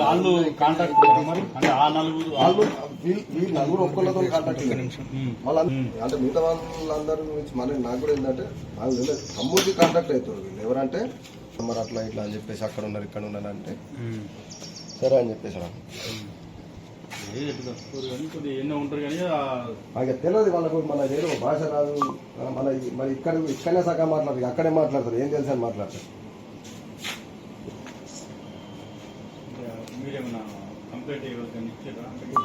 వాళ్ళు కాంటాక్ట్ మరి? అంటే ఆ నలుగురు వాళ్ళు వీళ్ళు వీళ్ళు నలుగురు ఒక్కళ్ళతో కాంటాక్ట్ వాళ్ళ అంటే మిగతా వాళ్ళందరి గురించి మరి నాకు కూడా ఏంటంటే నాకు తెలియదు తమ్ముడికి కాంటాక్ట్ అవుతారు. వీళ్ళు ఎవరంటే మరి అట్లా ఇట్లా అని చెప్పేసి అక్కడ ఉన్నారు ఇక్కడ ఉన్నారు అంటే సరే అని చెప్పేసి నాకు తెలియదు వాళ్ళకు మన ఏదో భాష రాదు. మన మరి ఇక్కడ ఇక్కడనే సగం మాట్లాడతారు అక్కడే మాట్లాడతారు. ఏం తెలుసు అని మాట్లాడతారు.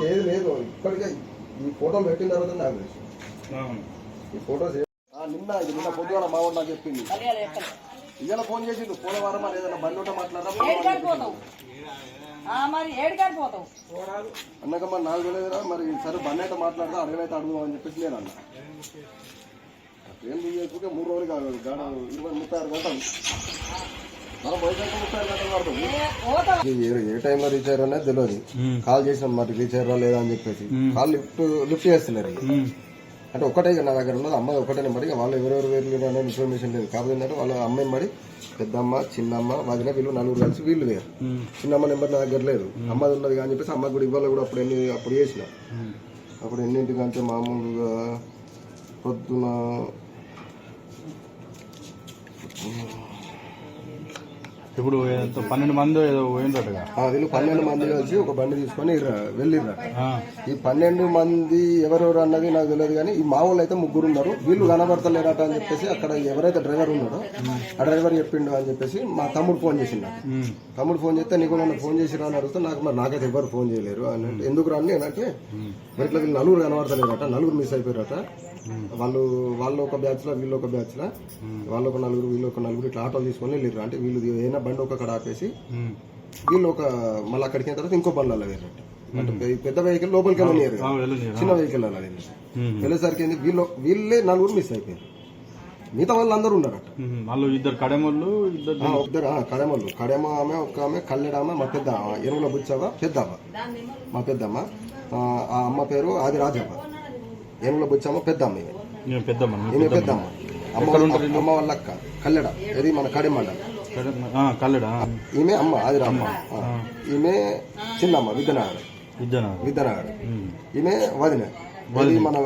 ఏది లేదు ఇక్కడికే ఈ ఫోటోలు పెట్టిన తర్వాత నాకు తెలుసు. ఈ ఫోటోస్ నిన్న ఇది నిన్న పొద్దున మా వాడు నాకు చెప్పింది ఇవాళ ఫోన్ చేసిండు పోలవరం అని ఏదైనా బండి ఉంటే పోతావు? అన్నాక మరి నాకు తెలియదురా మరి సరే బండి అయితే మాట్లాడదా అడగైతే అడుగుదాం అని చెప్పేసి నేను అన్నా. ఏం చేసుకుంటే మూడు రోజులు కాదు గాడ ఇరవై ముప్పై ఆరు గంటలు. ఏ- టైంలో రీచ్ అయ్యారో అనేది తెలియదు కాల్ చేసినాం మరి రీచ్ అయ్యారా లేదా అని చెప్పేసి. కాల్ లిఫ్ట్ లిఫ్ట్ చేస్తున్నారు. అంటే ఒకటే నా దగ్గర ఉన్నది అమ్మాయి ఒకటే నెంబర్ ఇక వాళ్ళు ఎవరెవరు వేరు అనే ఇన్ఫర్మేషన్ లేదు. కాకపోతే ఏంటంటే వాళ్ళ అమ్మాయి మరి పెద్దమ్మ చిన్నమ్మ వదిన వీళ్ళు నలుగురు కలిసి వీళ్ళు వేరు చిన్నమ్మ నెంబర్ నా దగ్గర లేదు. అమ్మది ఉన్నది కానీ చెప్పేసి అమ్మ కూడా ఇవ్వాలి కూడా అప్పుడు ఎన్ని అప్పుడు చేసిన. అప్పుడు ఎన్నింటికి అంటే మామూలుగా పొద్దున ఇప్పుడు పన్నెండు మంది ఏదో పోయిందటగా వీళ్ళు పన్నెండు మంది కలిసి ఒక బండి తీసుకొని వెళ్ళిర్రట ఈ పన్నెండు మంది ఎవరెవరు అన్నది నాకు తెలియదు కానీ ఈ మా అయితే ముగ్గురు ఉన్నారు. వీళ్ళు కనబడతలేరట అని చెప్పేసి అక్కడ ఎవరైతే డ్రైవర్ ఉన్నాడో ఆ డ్రైవర్ చెప్పిండు అని చెప్పేసి మా తమ్ముడు ఫోన్ చేసిండు. తమ్ముడు ఫోన్ చేస్తే నీకు నన్ను ఫోన్ చేసిరా అని అడిగితే నాకు మరి నాకైతే ఎవరు ఫోన్ చేయలేరు అని ఎందుకు రాని అంటే మరి ఇట్లా వీళ్ళు నలుగురు కనబడతలేరట నలుగురు మిస్ అయిపోయారట. వాళ్ళు వాళ్ళు ఒక బ్యాచ్లో వీళ్ళు ఒక బ్యాచ్లో వాళ్ళు ఒక నలుగురు వీళ్ళు ఒక నలుగురు ఇట్లా ఆటోలు తీసుకొని వెళ్ళిర్రు. అంటే వీళ్ళు ఏదైనా బండి ఒక కడ ఆపేసి వీళ్ళు ఒక మళ్ళీ అక్కడికి తర్వాత ఇంకో వేరట అంటే పె- పెద్ద వెహికల్ లోపలికి వెళ్ళనియరు. చిన్న వెహికల్ అలా వెళ్ళి వెళ్ళేసరికి ఏంది వీళ్ళు వీళ్ళే నలుగురు మిస్ అయిపోయారు. మిగతా వాళ్ళు అందరూ ఉన్నారట. వాళ్ళు ఇద్దరు కడెమోళ్ళు ఇద్దరు ఇద్దరు ఆ, కడెమలు కడెమ ఆమె ఒక ఆమె కల్లెడామె మా పెద్ద ఎరువుల బుచ్చవ్వ పెద్దమ్మ. మా పెద్దమ్మ ఆ, అమ్మ పేరు ఆది రాజవ్వ. ఎరువుల బుచ్చమ్మ పెద్దమ్మ ఈమె. పెద్దమ్మ ఈమె పెద్దమ్మ. అమ్మ అమ్మ వాళ్ళ అక్క కల్లెడ ఇది మన కడెమండ కల్లెడా ఈమె అమ్మ ఆది రామ్మ ఆ. ఈమె చిన్నమ్మ విద్యనగర్ ఇద్దరు విద్యనగర్ ఈమె వదిన. మన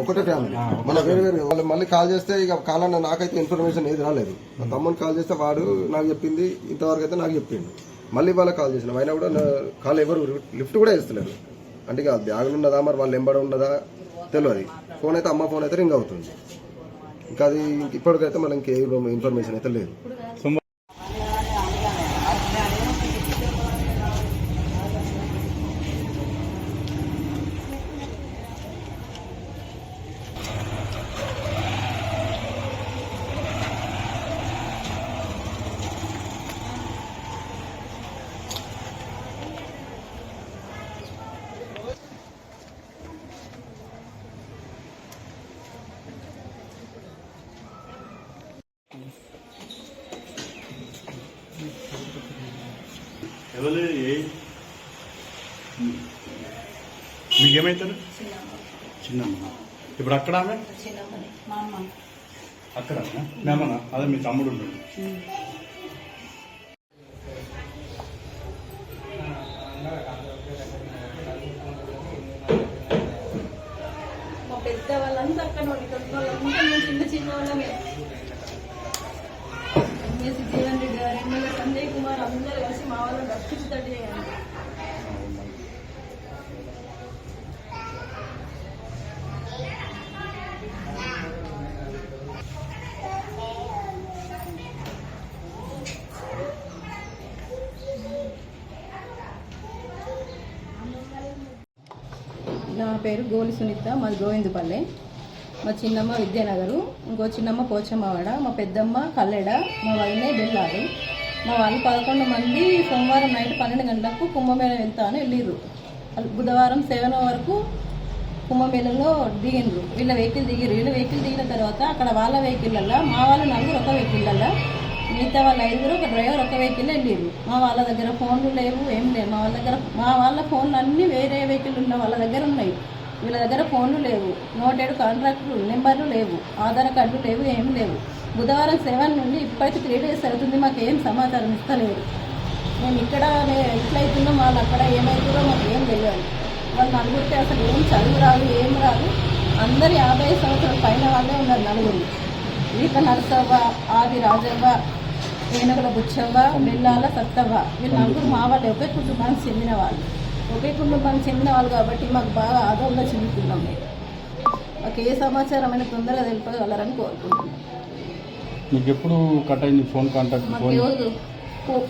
ఒకటే ఫ్యామిలీ. మన వేరే వేరే వాళ్ళు మళ్ళీ కాల్ చేస్తే ఇక కాలన్న నాకైతే ఇన్ఫర్మేషన్ ఏది రాలేదు. మా తమ్ముని కాల్ చేస్తే వాడు నాకు చెప్పింది ఇంతవరకు అయితే నాకు చెప్పిండు. మళ్ళీ వాళ్ళకి కాల్ చేసిన. అయినా కూడా కాల్ ఎవరు లిఫ్ట్ కూడా ఇస్తలేరు అంటే ఇక బ్యాగులు ఉన్నదా మరి వాళ్ళు ఎంబడ ఉన్నదా తెలియదు ఫోన్ అయితే అమ్మ ఫోన్ అయితే రింగ్ అవుతుంది. ఇంకా అది ఇప్పటికైతే మనకి ఇన్ఫర్మేషన్ అయితే లేదు ఎవరు ఏ మీకేమైతారు చిన్నమ్మ. ఇప్పుడు అక్కడ ఆమె మా అమ్మ అక్కడ మేమన్నా అదే మీ తమ్ముడు ఉన్నాడు మా పెద్ద వాళ్ళంతా అక్కడ ఉండి కొడుకు వాళ్ళంతా మేము చిన్న చిన్న వాళ్ళమే నా పేరు గోలి సునీత మాది గోవిందపల్లె. మా చిన్నమ్మ విద్యానగరు ఇంకో చిన్నమ్మ పోచమ్మవాడ మా పెద్దమ్మ కల్లెడ మా వదినే వెళ్ళారు మా వాళ్ళు పదకొండు మంది సోమవారం నైట్ పన్నెండు గంటలకు కుంభమేళ వెళ్తా అని వెళ్ళిర్రు బుధవారం సెవెన్ వరకు కుంభమేళలో దిగిండ్రు. వీళ్ళ వెహికల్ దిగిరు వీళ్ళ వెహికల్ దిగిన తర్వాత అక్కడ వాళ్ళ వెహికల్లో మా వాళ్ళ నలుగురు ఒక వెహికల్లో మిగతా వాళ్ళ ఐదుగురు ఒక డ్రైవర్ ఒక వెహికల్ వెళ్ళారు మా వాళ్ళ దగ్గర ఫోన్లు లేవు ఏం లేవు. మా వాళ్ళ దగ్గర మా వాళ్ళ ఫోన్లు అన్నీ వేరే వెహికల్ ఉన్న వాళ్ళ దగ్గర ఉన్నాయి. వీళ్ళ దగ్గర ఫోన్లు లేవు. నోటెడ్ కాంట్రాక్టులు నెంబర్లు లేవు. ఆధార్ కార్డులు లేవు ఏం లేవు. బుధవారం సెవెన్ నుండి ఇప్పటికి త్రీ డేస్ అవుతుంది. మాకు ఏం సమాచారం ఇస్తలేదు మేము ఇక్కడ ఎట్లయితుందో వాళ్ళు అక్కడ ఏమవుతుందో మాకు ఏం తెలియదు. వాళ్ళు నలుగురికి అసలు ఏం చదువు రాదు ఏం రాదు. అందరి యాభై సంవత్సరాల పైన వాళ్ళే ఉన్నారు నలుగురు. వీళ్ళ నరసవ్వ ఆది రాజవ్వ ఏనుగుల బుచ్చవ్వ బెల్లాల సత్తవ్వ. వీళ్ళు నలుగురు మా వాళ్ళు. ఒకే కుటుంబానికి చెందిన వాళ్ళు. ఒకే కుటుంబానికి చెందిన వాళ్ళు కాబట్టి మాకు బాగా ఆదోళన చెందుతున్నాం మేము. మాకు ఏ సమాచారం అయినా తొందరగా తెలిపగలరని కోరుకుంటున్నాం. మీకు ఎప్పుడు కట్ అయింది ఫోన్ కాంటాక్ట్?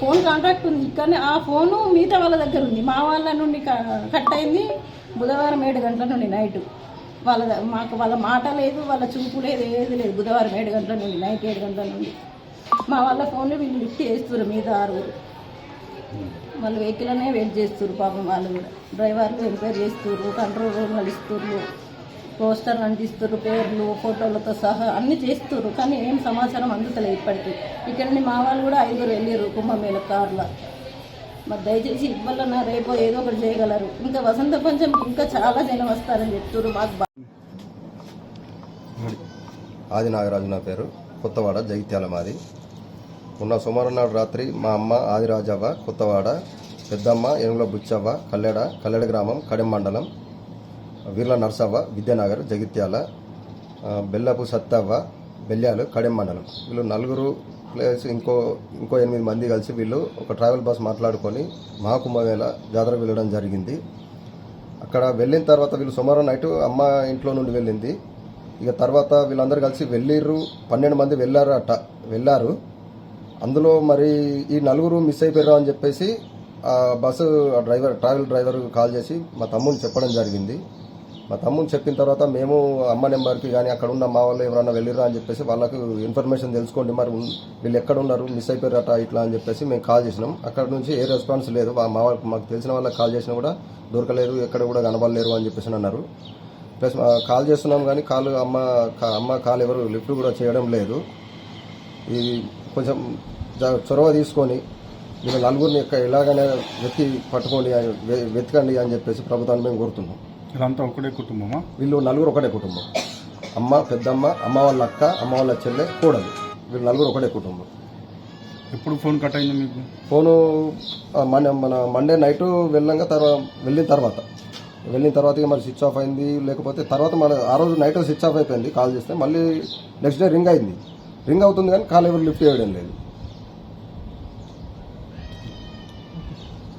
ఫోన్? కాంట్రాక్ట్ ఉంది. కానీ ఆ ఫోను మిగతా వాళ్ళ దగ్గర ఉంది. మా వాళ్ళ నుండి కట్ అయింది బుధవారం ఏడు గంటల నుండి నైట్. వాళ్ళ మాకు వాళ్ళ మాట లేదు వాళ్ళ చూపు లేదు ఏది లేదు. బుధవారం ఏడు గంటల నుండి నైట్ ఏడు గంటల నుండి. మా వాళ్ళ ఫోన్లో వీళ్ళు లిఫ్ట్ చేస్తారు మిగతా ఆరుగురు. వాళ్ళు వెహికల్నే వెయిట్ చేస్తారు పాపం వాళ్ళు కూడా. డ్రైవర్లు ఎంక్వైర్ చేస్తారు కంట్రోల్ రూమ్ ఇస్తారు పోస్టర్ అంటిస్తారు పేర్లు ఫోటోలతో సహా అన్ని చేస్తారు కానీ ఏం సమాచారం అందుతలేదు ఇప్పటికీ. ఇక్కడ మా వాళ్ళు కూడా ఐదుగురు వెళ్ళారు కుంభమేళ కార్లో. మరి దయచేసి ఇవ్వాలన్నా రేపో ఏదో ఒకటి చేయగలరు. ఇంకా వసంత పంచం ఇంకా చాలా జనం వస్తారని చెప్తారు మాకు ఆది నాగరాజు నా పేరు. కొత్తవాడ జగిత్యాల మాది. ఉన్న సోమవారం నాడు రాత్రి మా అమ్మ ఆదిరాజవ్వ కొత్తవాడ పెద్దమ్మ ఎనుగుల బుచ్చవ్వ కల్లెడ కల్లెడ గ్రామం కడెం మండలం వీర్ల నర్సవ్వ విద్యానగర్ జగిత్యాల బెల్లపు సత్తవ్వ బెల్యాలు కడెం మండలం. వీళ్ళు నలుగురు ప్లేస్ ఇంకో ఇంకో ఎనిమిది మంది కలిసి వీళ్ళు ఒక ట్రావెల్ బస్ మాట్లాడుకొని మహాకుంభమేళ జాతర వెళ్ళడం జరిగింది. అక్కడ వెళ్ళిన తర్వాత వీళ్ళు సోమవారం నైట్ అమ్మ ఇంట్లో నుండి వెళ్ళింది. ఇక తర్వాత వీళ్ళందరూ కలిసి వెళ్ళిర్రు. పన్నెండు మంది వెళ్ళారు అట్ట వెళ్ళారు. అందులో మరి ఈ నలుగురు మిస్ అయిపోయారు అని చెప్పేసి ఆ బస్సు ఆ డ్రైవర్ ట్రావెల్ డ్రైవర్ కాల్ చేసి మా తమ్ముని చెప్పడం జరిగింది. మా తమ్ముని చెప్పిన తర్వాత మేము అమ్మ నెంబర్కి కానీ అక్కడ ఉన్న మా వాళ్ళు ఎవరైనా వెళ్ళిరా అని చెప్పేసి వాళ్ళకు ఇన్ఫర్మేషన్ తెలుసుకోండి మరి వీళ్ళు ఎక్కడ ఉన్నారు మిస్ అయిపోయారట ఇట్లా అని చెప్పేసి మేము కాల్ చేసినాం. అక్కడ నుంచి ఏ రెస్పాన్స్ లేదు మా వాళ్ళకి మాకు తెలిసిన వాళ్ళకి కాల్ చేసినా కూడా దొరకలేరు ఎక్కడ కూడా కనబడలేరు అని చెప్పేసి అన్నారు. ప్లస్ కాల్ చేస్తున్నాం కానీ కాల్ అమ్మ కా- అమ్మ కాల్ ఎవరు లిఫ్ట్ కూడా చేయడం లేదు. ఇది కొంచెం చొరవ తీసుకొని మీరు నలుగురిని ఎక్క- ఎలాగైనా వెతికి పట్టుకోండి వెతకండి అని చెప్పేసి ప్రభుత్వాన్ని మేము కోరుతున్నాం. ఇదంతా ఒకటే కుటుంబమా? వీళ్ళు నలుగురు ఒకటే కుటుంబం. అమ్మ పెద్దమ్మ అమ్మ వాళ్ళ అక్క అమ్మ వాళ్ళ చెల్లె కూడదు వీళ్ళు నలుగురు ఒకటే కుటుంబం. ఎప్పుడు ఫోన్ కట్ అయింది మీకు? ఫోను మన మన మండే నైట్ వెళ్ళంగా తర్వాత వెళ్ళిన తర్వాత. వెళ్ళిన తర్వాత మరి స్విచ్ ఆఫ్ అయింది లేకపోతే తర్వాత మన ఆ రోజు నైట్ స్విచ్ ఆఫ్ అయిపోయింది కాల్ చేస్తే మళ్ళీ నెక్స్ట్ డే రింగ్ అయింది. రింగ్ అవుతుంది కానీ కాల్ ఎవరు లిఫ్ట్ చేయడం లేదు.